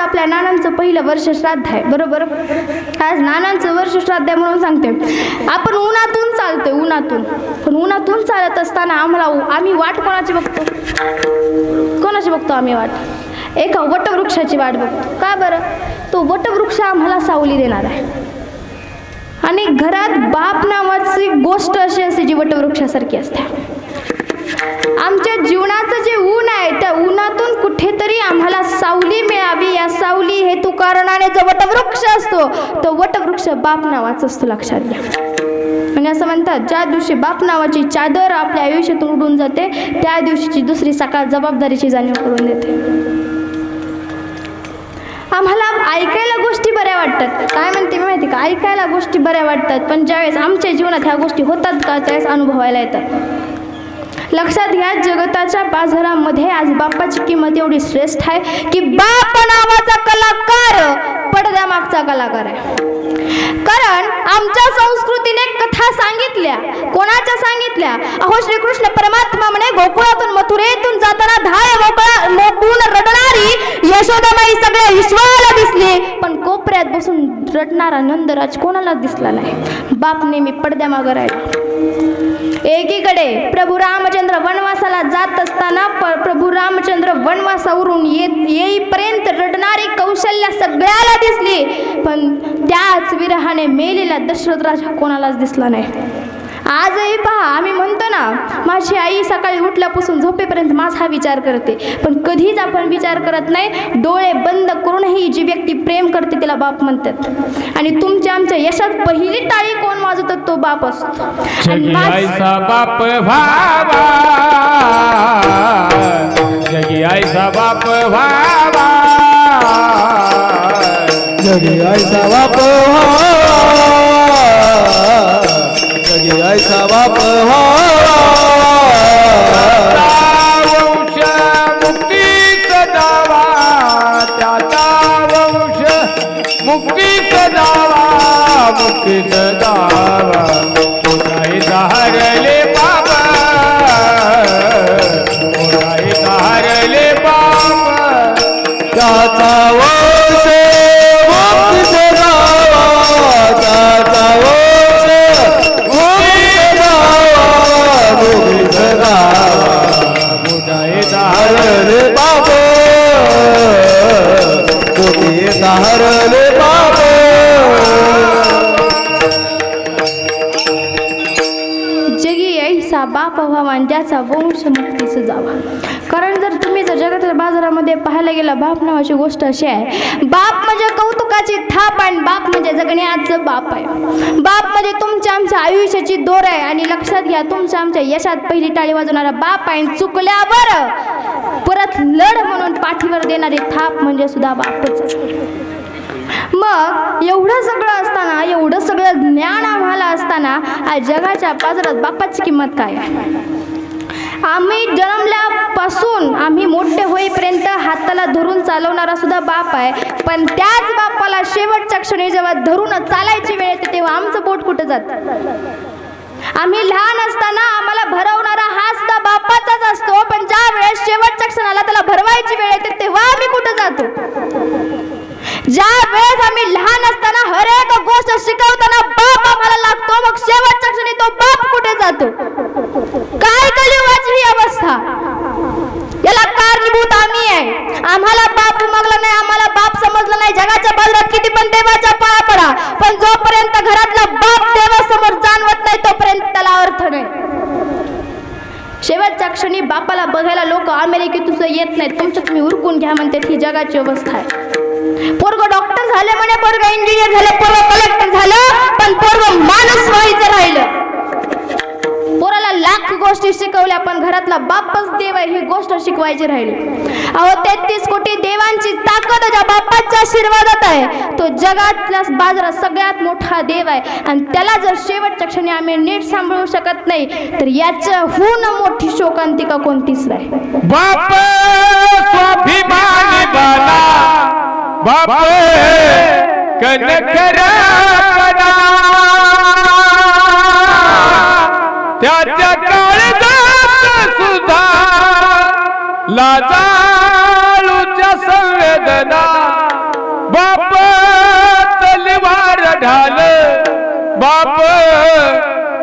आपल्या नानांचं पहिलं वर्ष श्राद्ध आहे बरोबर? आज नानांचं वर्ष श्राद्ध आहे म्हणून सांगते. आपण उन्हातून चालतोय उन्हातून. पण उन्हातून चालत असताना आम्हाला आम्ही वाट कोणाची बघतो? कोणाची बघतो आम्ही वाट? एका वटवृक्षाची वाट बघतो. का बरं? तो वटवृक्ष आम्हाला सावली देणार आहे. आणि घरात बाप नावाची गोष्ट अशी असते जी वटवृक्षासारखी असते. आमच्या जीवनाचं जे ऊन आहे त्या उन्हातून कुठेतरी आम्हाला सावली मिळावी. या सावली हे तुकारणाने जो वटवृक्ष असतो तो वटवृक्ष बाप नावाचा असतो लक्षात घ्या. म्हणजे असं म्हणतात ज्या दिवशी बाप नावाची चादर आपल्या आयुष्यातून उडून जाते त्या दिवशीची दुसरी सकाळ जबाबदारीची जाणीव करून देते. आम्हाला ऐकायला गोष्टी बऱ्या वाटतात. काय म्हणते मी माहिती का? ऐकायला गोष्टी बऱ्या वाटतात पण ज्यावेळेस आमच्या जीवनात ह्या गोष्टी होतात का त्यावेळेस अनुभवायला येतात. लक्षात घ्या जगताच्या बाजारामध्ये आज बापाची किंमत एवढी श्रेष्ठ आहे की बाप नावाचा कलाकार पडद्यामागचा कलाकार आहे. कारण आमच्या संस्कृतीने कथा सांगितल्या कोणाच्या सांगितल्या? अहो श्रीकृष्ण परमात्मा म्हणे गोकुळातून मथुरेतून जाताना धाय मोकळा मोकळून रडणारी यशोदाबाई सगळ्या विश्वाला दिसली. पण कोपऱ्यात बसून रडणारा नंदराज कोणालाच दिसला नाही? बाप नेहमी पडद्यामागं राहिला. एकीकडे प्रभू रामचंद्र वनवासाला जात असताना प- प्रभू रामचंद्र वनवासावरून येत येईपर्यंत रडणारी कौशल्य सगळ्याला दिसली. पण त्याच विरहाने मेलेला दशरथ राजा कोणालाच दिसला नाही. आजही पहा आम्ही म्हणतो ना माझी आई सकाळी उठल्यापासून झोपेपर्यंत माझा विचार करते. पण कधीच आपण विचार करत नाही डोळे बंद करूनही जी व्यक्ती प्रेम करते तिला बाप म्हणतात. आणि तुमच्या आमच्या यशात पहिली टाळी कोण वाजवतात तो बाप असतो. आणि जगी आयसा बाप व्हावा. जगी बाप ऐसा हो. वंश मुक्ती सदावा त्याचा वंश मुक्ती सदावा मुक्ती सदावा कोणाही सहारले बाबा कोणाही सहारले बाबा त्याचा ज्याचा जावा. कारण जर तुम्ही जर जगातील बाजारामध्ये पाहायला गेला बाप नावाची गोष्ट अशी आहे बाप म्हणजे कौतुकाची थाप आणि बाप म्हणजे जगण्याचं बाप आहे. बाप म्हणजे तुमच्या आमच्या आयुष्याची दोर आहे आणि लक्षात घ्या तुमच्या आमच्या यशात पहिली टाळी वाजवणारा बाप आहे. आणि चुकल्यावर परत लढ म्हणून पाठीवर देणारी थाप म्हणजे सुद्धा बापच मग एवढं सगळं असताना एवढं सगळं ज्ञान आम्हाला असताना आज जगाच्या बाजारात बापाची किंमत काय आहे? आम्ही जन्मल्यापासून आम्ही मोठे होईपर्यंत हाताला धरून चालवणारा सुद्धा बाप आहे. पण त्याच बापाला शेवटच्या क्षणी जेव्हा धरून चालायची वेळ येते तेव्हा आमचं बोट कुठं जातं? आम्ही लहान असताना आम्हाला भरवणारा हा सुद्धा बापाचाच असतो पण ज्या वेळेस शेवटच्या क्षणाला त्याला भरवायची वेळ येते तेव्हा आम्ही कुठं जातो? ज्या वेळेस आम्ही लहान असताना हर एक गोष्ट शिकवताना बाप तोपर्यंत त्याला अर्थ नाही. शेवटच्या क्षणी बापाला बघायला लोक अमेरिकेतून येत नाहीत. तुमच्या तुम्ही उरकून घ्या म्हणते ही जगाची अवस्था आहे. पोरग डॉक्टर झाले म्हणे पोरग इंजिनियर झालं पोरग कलेक्टर झालं पण पोरग माणूस व्हायचं राहिलं. गोष्टी शिकवल्या पण घरातला बापच देव आहे ही गोष्ट शिकवायची राहिली. अहो तेहतीस कोटी देवांची ताकद ज्या बापाच्या आशीर्वादात आहे. तो जगातल्या बाजारात सगळ्यात मोठा देव आहे. आणि त्याला जर शेवटच्या क्षणी आम्ही नीट सांभाळू शकत नाही तर याच्या हून मोठी शोकांतिका कोणतीच नाही. बाप स्वाभिमानी बाप कनकरा लाजाळूच्या संवेदना. बाप तलवार ढाल. बाप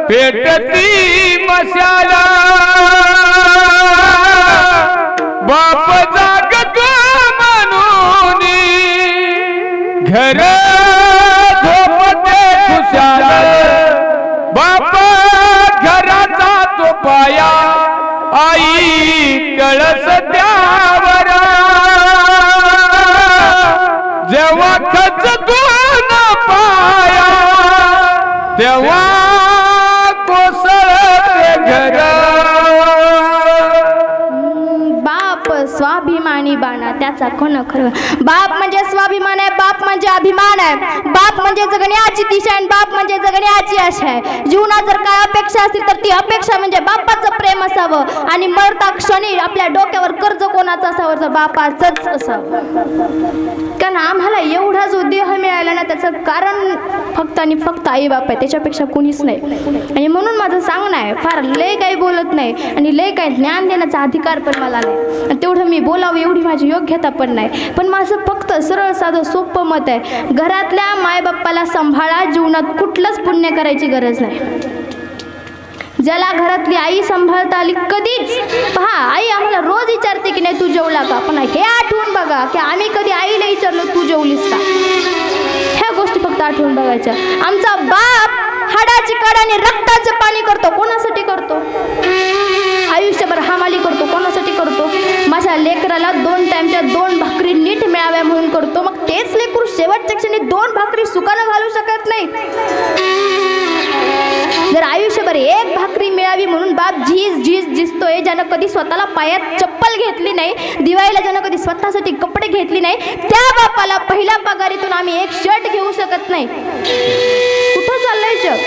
पेटती मशाला. बाप जागत म्हणून घर आई कळस त्यावर जेव्हा खच खचतून पाया तेव्हा बाणा खरं. बाप म्हणजे स्वाभिमान आहे बाप म्हणजे अभिमान आहे. बाप म्हणजे जगण्याची दिशा आहे आणि बाप म्हणजे जगण्याची आशा आहे. जीवनात जर काय अपेक्षा असतील तर ती अपेक्षा म्हणजे बापाचं प्रेम असावं आणि मरता क्षणी आपल्या डोक्यावर कर्ज कोणाचं असावं तर बापाचंच असावं. कारण आम्हाला एवढा जो देह मिळाला ना त्याचं कारण फक्त आणि फक्त आई बाप आहे त्याच्यापेक्षा कोणीच नाही. आणि म्हणून माझं सांगणं आहे फार लय काही बोलत नाही आणि लय काही ज्ञान देण्याचा अधिकार पण मला नाही. आणि तेवढं मी बोलावं एवढी माझी योग्यता पण नाही. पण माझं फक्त सरळ साधं सोपं मत आहे घरातल्या मायबाप्पाला सांभाळा जीवनात कुठलंच पुण्य करायची गरज नाही. ज्याला घरातली आई सांभाळता आली कधीच? पहा आई आम्हाला रोज विचारते की नाही तू जेवला का? पण हे आठवून बघा की आम्ही कधी आईला विचारलो तू जेवलीस का? ह्या गोष्टी फक्त आठवून बघायच्या. आमचा बाप हाडाची काढाने रक्ताचं पाणी करतो. कोणासाठी करतो? आयुष्यभर हमाली करतो. कोणासाठी करतो? माझ्या लेकराला दोन टाइमच्या दोन भाकरी नीट मिळाव्या म्हणून करतो. मग तेच लेकरू शेवटच्या क्षणी दोन भाकरी सुकानं घालू शकत नाही. मिळावी म्हणून बाप झीज झीज झिजतोय ज्यानं कधी स्वतःला पायात चप्पल घेतली नाही दिवाळीला ज्यानं कधी स्वतःसाठी कपडे घेतली नाही त्या बापाला पहिल्या पगारीतून आम्ही एक शर्ट घेऊ शकत नाही. कुठं चाललंय जग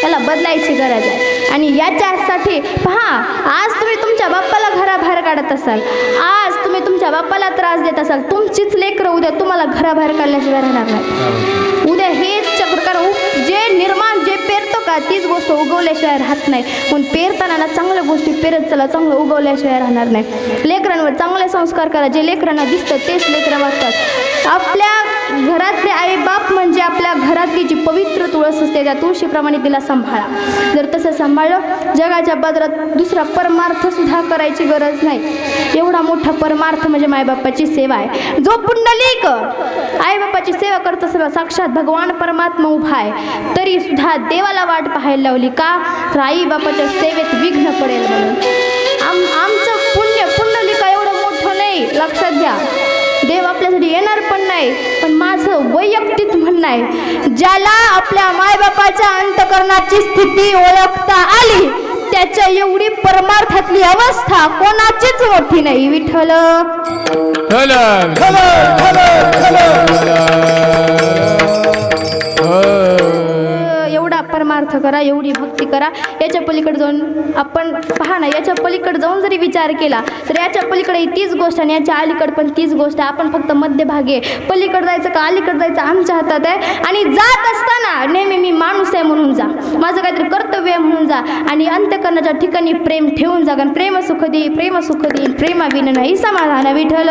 त्याला बदलायची गरज आहे. आणि याच्यासाठी पहा आज तुम्ही तुमच्या बाप्पाला घराबाहेर काढत असाल. आज तुम्ही तुमच्या बाप्पाला त्रास देत असाल. तुमचीच लेकरं उद्या तुम्हाला घराबाहेर काढल्याशिवाय राहणार नाही. उद्या हेच चक्र कारण उ- जे निर्माण का तीच गोष्ट उगवल्याशिवाय राहत नाही. पण पेरताना चांगल्या गोष्टी पेरत चला चांगलं उगवल्याशिवाय राहणार नाही. लेकरांवर चांगले संस्कार करा. जे लेकरांना दिसतं तेच लेकरं वागतात आपल्या घरातले आई बाप म्हणजे आपल्या घरातली जी पवित्र तुळस असते त्या तुळशीप्रमाणे तिला सांभाळा. जर तसं सांभाळलं जगाच्या बाजारात दुसरा परमार्थसुद्धा करायची गरज नाही. एवढा मोठा परमार्थ म्हणजे मायबापाची सेवा आहे. जो पुंडलिक! आईबापाची सेवा करत असताना साक्षात भगवान परमात्मा उभा आहे. तरी सुद्धा देवाला वाट पाहायला लावली का? तर आईबापाच्या सेवेत विघ्न पडेल म्हणून. आम आम येणार पण नाही पण माझं वैयक्तिक म्हणणं आहे ज्याला आपल्या मायबापाच्या अंतकरणाची स्थिती ओळखता आली त्याच्या एवढी परमार्थातली अवस्था कोणाचीच मोठी नाही विठ्ठल. खलंग करा एवढी भक्ती करा. याच्या पलीकडे जाऊन आपण पहा ना याच्या पलीकडे जाऊन जरी विचार केला तर याच्या पलीकडे तीच गोष्ट आणि याच्या अलीकडे पण तीच गोष्ट आहे. आपण फक्त मध्यभागी आहे. पलीकडे जायचं का? अलीकडे जायचं आमच्या हातात आहे. आणि जात असताना नेहमी मी माणूस आहे म्हणून जा. माझं काहीतरी कर्तव्य आहे म्हणून जा. आणि अंत्यकरणाच्या ठिकाणी प्रेम ठेवून जा. कारण प्रेम सुख देई प्रेम सुख देईल प्रेमा विन नाही समाधान विठल